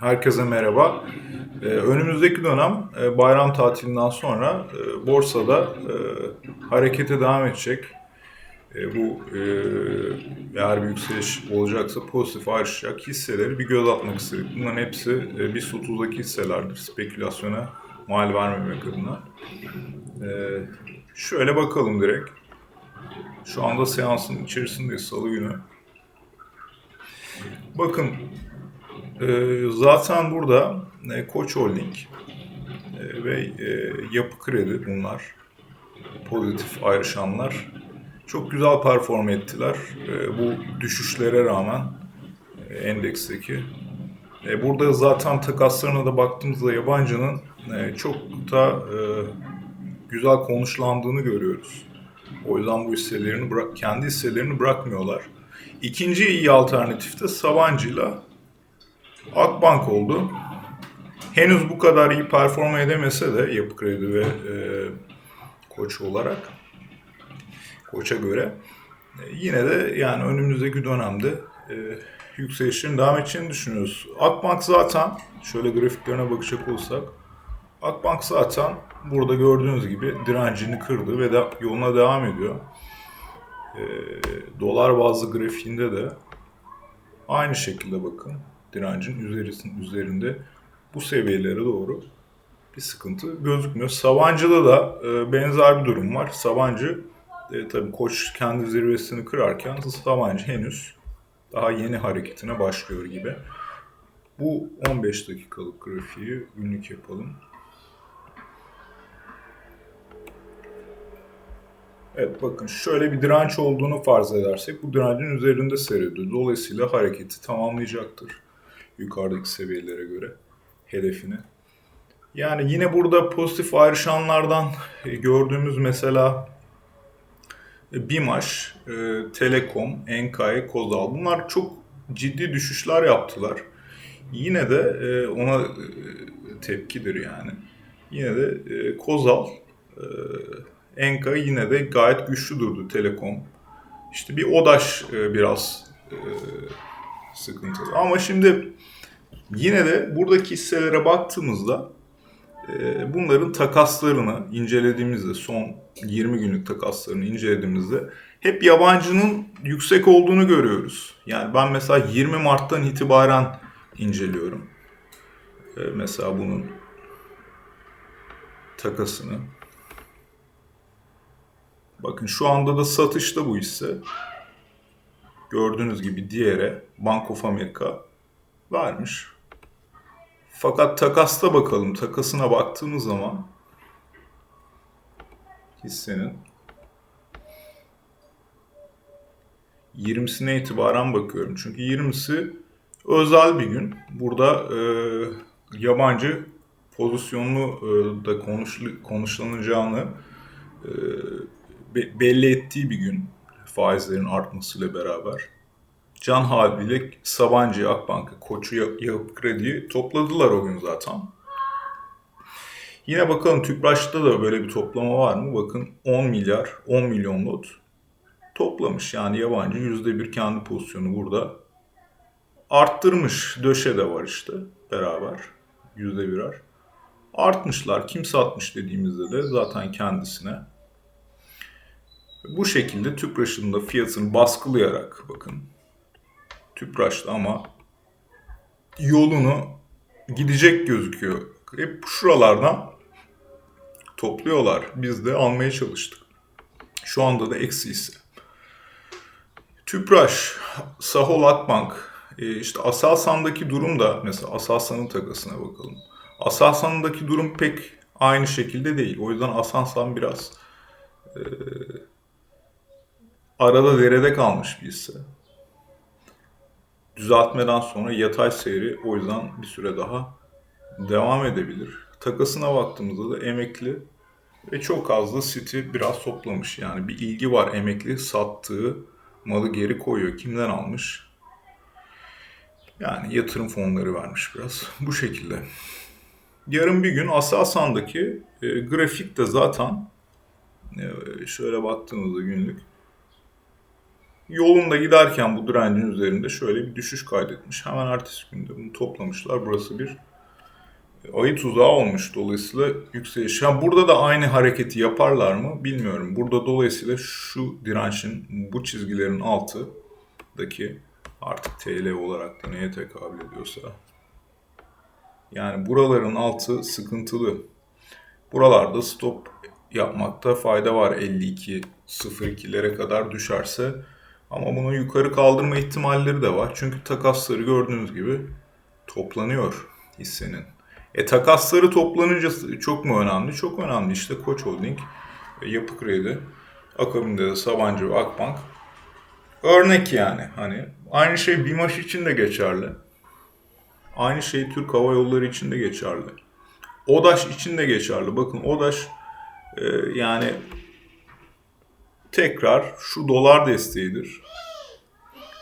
Herkese merhaba. Ee, önümüzdeki dönem e, bayram tatilinden sonra e, borsada e, harekete devam edecek. Bu eğer bir yükseliş olacaksa pozitif ayrışacak hisseleri bir göz atmak istedik. Bunların hepsi e, BIST 30'daki hisselerdir. Spekülasyona mal vermemek adına. Şöyle bakalım direkt. Şu anda seansın içerisindeyiz salı günü. Bakın zaten burada e, Koç Holding e, ve e, Yapı Kredi bunlar pozitif ayrışanlar. Çok güzel perform ettiler bu düşüşlere rağmen endeksteki. Burada zaten takaslarına da baktığımızda yabancının çok da güzel konuşlandığını görüyoruz. O yüzden bu hisselerini bırak, kendi hisselerini bırakmıyorlar. İkinci iyi alternatif de Sabancı'yla Akbank oldu. Henüz bu kadar iyi perform edemese de Yapı Kredi ve e, Koç olarak Koç'a göre e, yine de yani önümüzdeki dönemde e, yükselişlerin devam edeceğini düşünüyoruz. Akbank zaten şöyle grafiklerine bakacak olsak Akbank zaten burada gördüğünüz gibi direncini kırdı ve de yoluna devam ediyor. E, dolar bazlı grafiğinde de aynı şekilde bakın direncin üzerinde bu seviyelere doğru bir sıkıntı gözükmüyor. Sabancı'da da e, benzer bir durum var. Sabancı e, tabii koç kendi zirvesini kırarken Sabancı henüz daha yeni hareketine başlıyor gibi. Bu 15 dakikalık grafiği günlük yapalım. Evet bakın şöyle bir direnç olduğunu farz edersek bu direncin üzerinde seyrediyor. Dolayısıyla hareketi tamamlayacaktır yukarıdaki seviyelere göre hedefini. Yani yine burada pozitif ayrışanlardan e, gördüğümüz mesela e, Bimaş, e, Telekom, Enkai, Kozal bunlar çok ciddi düşüşler yaptılar. Yine de ona tepkidir yani. Yine de Kozal, Enkai yine de gayet güçlü durdu Telekom. İşte bir Odaş biraz sıkıntılı. Ama şimdi Yine de buradaki hisselere baktığımızda e, bunların takaslarını incelediğimizde son 20 günlük takaslarını incelediğimizde hep yabancının yüksek olduğunu görüyoruz. Yani ben mesela 20 Mart'tan itibaren inceliyorum. E, mesela bunun takasını. Bakın şu anda da satışta bu hisse. Gördüğünüz gibi diğere Bank of America vermiş. Fakat takasta bakalım. Takasına baktığımız zaman hissenin 20'sine itibaren bakıyorum. Çünkü 20'si özel bir gün. Burada e, yabancı pozisyonlu e, da konuşul, konuşlanacağını e, be, belli ettiği bir gün faizlerin artmasıyla beraber. Can havliyle Sabancı, Akbank'ı, Koç'u, Yapı Kredi'yi topladılar o gün zaten. Yine bakalım Tüpraş'ta da böyle bir toplama var mı? Bakın 10 milyar, 10 milyon lot toplamış. Yani yabancı %1 kendi pozisyonu burada arttırmış. Döşe de var işte beraber yüzde birer. Artmışlar. Kim satmış dediğimizde de zaten kendisine. Bu şekilde Tüpraş'ın da fiyatını baskılayarak bakın Tüpraş'ta ama yolunu gidecek gözüküyor. Hep şuralardan topluyorlar. Biz de almaya çalıştık. Şu anda da eksi ise. Tüpraş, Sahol Akbank, e, işte Aselsan'daki durum da mesela Aselsan'ın takasına bakalım. Aselsan'daki durum pek aynı şekilde değil. O yüzden Aselsan biraz e, arada derede kalmış bir hisse düzeltmeden sonra yatay seyri o yüzden bir süre daha devam edebilir. Takasına baktığımızda da emekli ve çok az da City biraz toplamış. Yani bir ilgi var emekli sattığı malı geri koyuyor. Kimden almış? Yani yatırım fonları vermiş biraz. Bu şekilde. Yarın bir gün Aselsan'daki e, grafik de zaten e, şöyle baktığımızda günlük Yolunda giderken bu direncin üzerinde şöyle bir düşüş kaydetmiş. Hemen ertesi günde bunu toplamışlar. Burası bir ayı tuzağı olmuş dolayısıyla yükseliş. Yani burada da aynı hareketi yaparlar mı bilmiyorum. Burada dolayısıyla şu dirençin bu çizgilerin altıdaki artık TL olarak da neye tekabül ediyorsa yani buraların altı sıkıntılı. Buralarda stop yapmakta fayda var 52 02'lere kadar düşerse. Ama bunu yukarı kaldırma ihtimalleri de var. Çünkü takasları gördüğünüz gibi toplanıyor hissenin. E takasları toplanınca çok mu önemli? Çok önemli. İşte Koç Holding, Yapı Kredi, akabinde de Sabancı ve Akbank. Örnek yani hani aynı şey BİMAŞ için de geçerli. Aynı şey Türk Hava Yolları için de geçerli. ODAŞ için de geçerli. Bakın ODAŞ e, yani tekrar şu dolar desteğidir.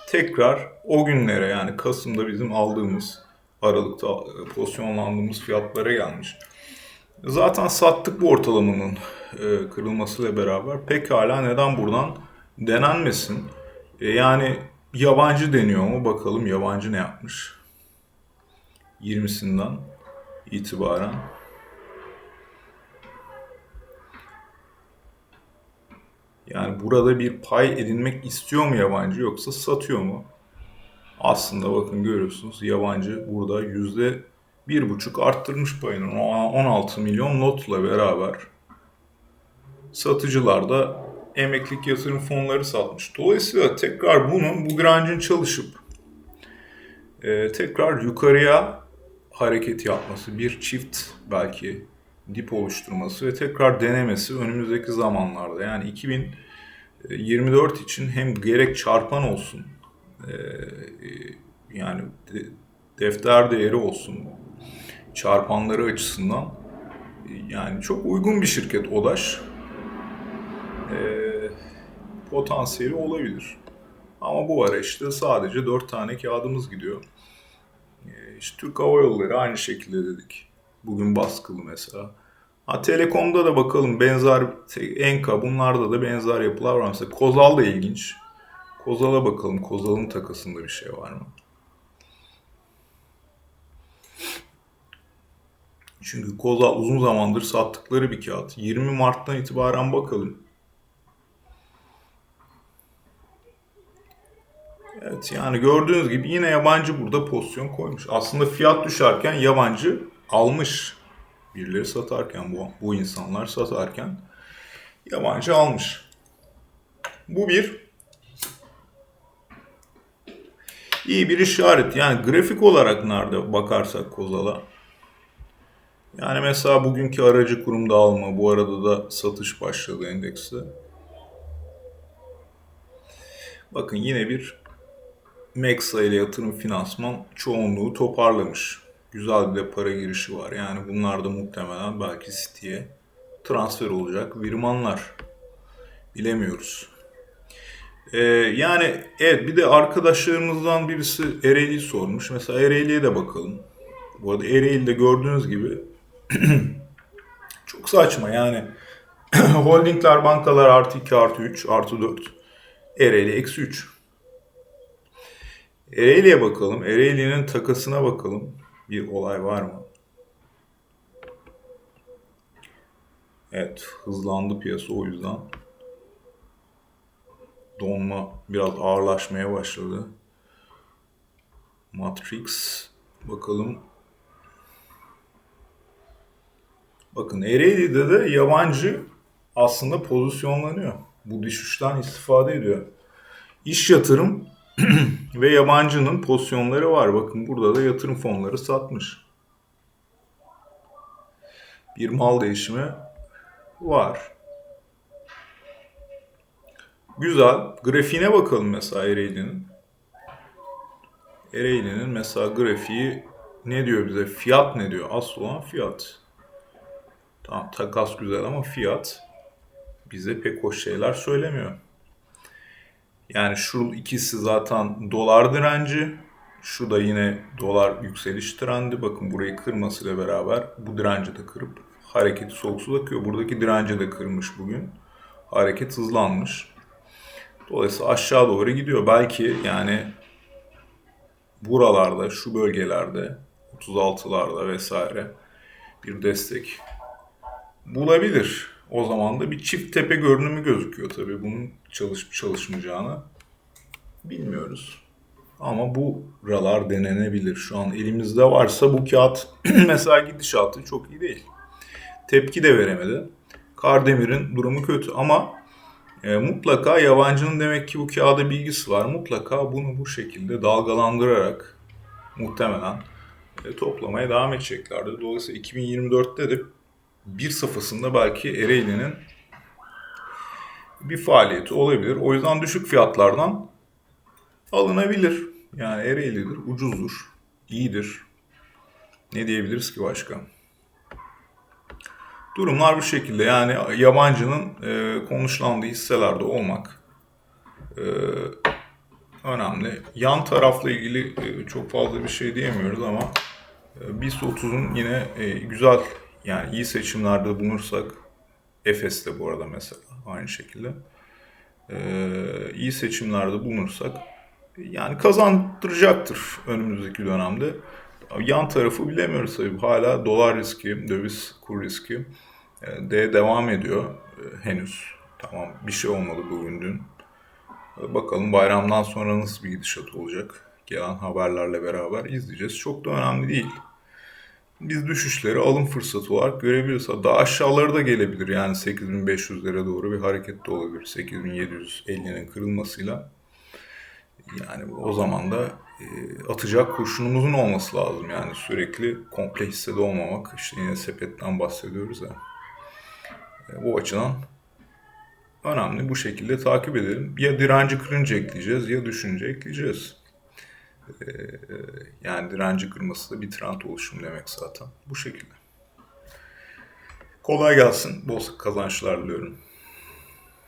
Tekrar o günlere yani Kasım'da bizim aldığımız Aralık'ta e, pozisyonlandığımız fiyatlara gelmiş. Zaten sattık bu ortalamanın e, kırılmasıyla beraber. Pekala neden buradan denenmesin? E, yani yabancı deniyor mu? Bakalım yabancı ne yapmış? 20'sinden itibaren. Yani burada bir pay edinmek istiyor mu yabancı yoksa satıyor mu? Aslında bakın görüyorsunuz yabancı burada yüzde bir buçuk arttırmış payını 16 milyon notla beraber. Satıcılar da emeklilik yatırım fonları satmış. Dolayısıyla tekrar bunun bu direncin çalışıp e, tekrar yukarıya hareket yapması, bir çift belki dip oluşturması ve tekrar denemesi önümüzdeki zamanlarda yani 2024 için hem gerek çarpan olsun e, yani defter değeri olsun çarpanları açısından yani çok uygun bir şirket ODAŞ e, potansiyeli olabilir. Ama bu ara işte sadece 4 tane kağıdımız gidiyor. E, işte Türk Hava Yolları aynı şekilde dedik. Bugün baskılı mesela. Ha, Telekom'da da bakalım benzer Enka bunlarda da benzer yapılar var. Mesela Kozal da ilginç. Kozal'a bakalım. Kozal'ın takasında bir şey var mı? Çünkü Kozal uzun zamandır sattıkları bir kağıt. 20 Mart'tan itibaren bakalım. Evet yani gördüğünüz gibi yine yabancı burada pozisyon koymuş. Aslında fiyat düşerken yabancı almış. Birileri satarken bu, bu insanlar satarken yabancı almış. Bu bir iyi bir işaret. Yani grafik olarak nerede bakarsak Kozal'a. Yani mesela bugünkü aracı kurumda alma, bu arada da satış başladı endekste. Bakın yine bir Mexa ile yatırım finansman çoğunluğu toparlamış. Güzel bir de para girişi var. Yani bunlar da muhtemelen belki City'ye transfer olacak virmanlar. Bilemiyoruz. Ee, yani evet bir de arkadaşlarımızdan birisi Ereğli sormuş. Mesela Ereğli'ye de bakalım. Bu arada Ereğli'de gördüğünüz gibi çok saçma yani. Holdingler, bankalar artı 2, artı 3, artı 4. Ereğli eksi 3. Ereğli'ye bakalım. Ereğli'nin takasına bakalım. Bir olay var mı? Evet, hızlandı piyasa o yüzden. Donma biraz ağırlaşmaya başladı. Matrix bakalım. Bakın Ereğli'de de yabancı aslında pozisyonlanıyor. Bu düşüşten istifade ediyor. İş yatırım ve yabancının pozisyonları var. Bakın burada da yatırım fonları satmış. Bir mal değişimi var. Güzel. Grafiğine bakalım mesela Ereğli'nin. Ereğli'nin mesela grafiği ne diyor bize? Fiyat ne diyor? Asıl olan fiyat. Tamam takas güzel ama fiyat bize pek hoş şeyler söylemiyor. Yani şu ikisi zaten dolar direnci. Şu da yine dolar yükseliş trendi. Bakın burayı kırmasıyla beraber bu direnci de kırıp hareketi soğuk su akıyor. Buradaki direnci de kırmış bugün. Hareket hızlanmış. Dolayısıyla aşağı doğru gidiyor. Belki yani buralarda, şu bölgelerde 36'larda vesaire bir destek bulabilir. O zaman da bir çift tepe görünümü gözüküyor tabii. Bunun çalışıp çalışmayacağını bilmiyoruz. Ama bu buralar denenebilir. Şu an elimizde varsa bu kağıt mesela gidişatı çok iyi değil. Tepki de veremedi. Kardemir'in durumu kötü ama e, mutlaka yabancının demek ki bu kağıda bilgisi var. Mutlaka bunu bu şekilde dalgalandırarak muhtemelen e, toplamaya devam edeceklerdi. Dolayısıyla 2024'te de bir safhasında belki Ereğli'nin bir faaliyeti olabilir. O yüzden düşük fiyatlardan alınabilir. Yani Ereğli'dir, ucuzdur, iyidir. Ne diyebiliriz ki başka? Durumlar bu şekilde. Yani yabancının e, konuşlandığı hisselerde olmak e, önemli. Yan tarafla ilgili e, çok fazla bir şey diyemiyoruz ama e, BIST 30'un yine e, güzel yani iyi seçimlerde bulunursak Efes'te bu arada mesela aynı şekilde e, iyi seçimlerde bulunursak yani kazandıracaktır önümüzdeki dönemde. Yan tarafı bilemiyoruz tabii. Hala dolar riski, döviz kur riski e, de devam ediyor e, henüz. Tamam bir şey olmadı bugün dün. E, Bakalım bayramdan sonra nasıl bir gidişat olacak. Gelen haberlerle beraber izleyeceğiz. Çok da önemli değil. Biz düşüşleri alım fırsatı olarak görebiliriz. Daha aşağıları da gelebilir. Yani 8500'lere doğru bir hareket de olabilir. 8750'nin kırılmasıyla. Yani o zaman da e, atacak kurşunumuzun olması lazım. Yani sürekli komple hissede olmamak. İşte yine sepetten bahsediyoruz ya. E, bu açıdan önemli. Bu şekilde takip edelim. Ya direnci kırınca ekleyeceğiz ya düşünce ekleyeceğiz. E, yani direnci kırması da bir trend oluşum demek zaten. Bu şekilde. Kolay gelsin. Bol kazançlar diliyorum.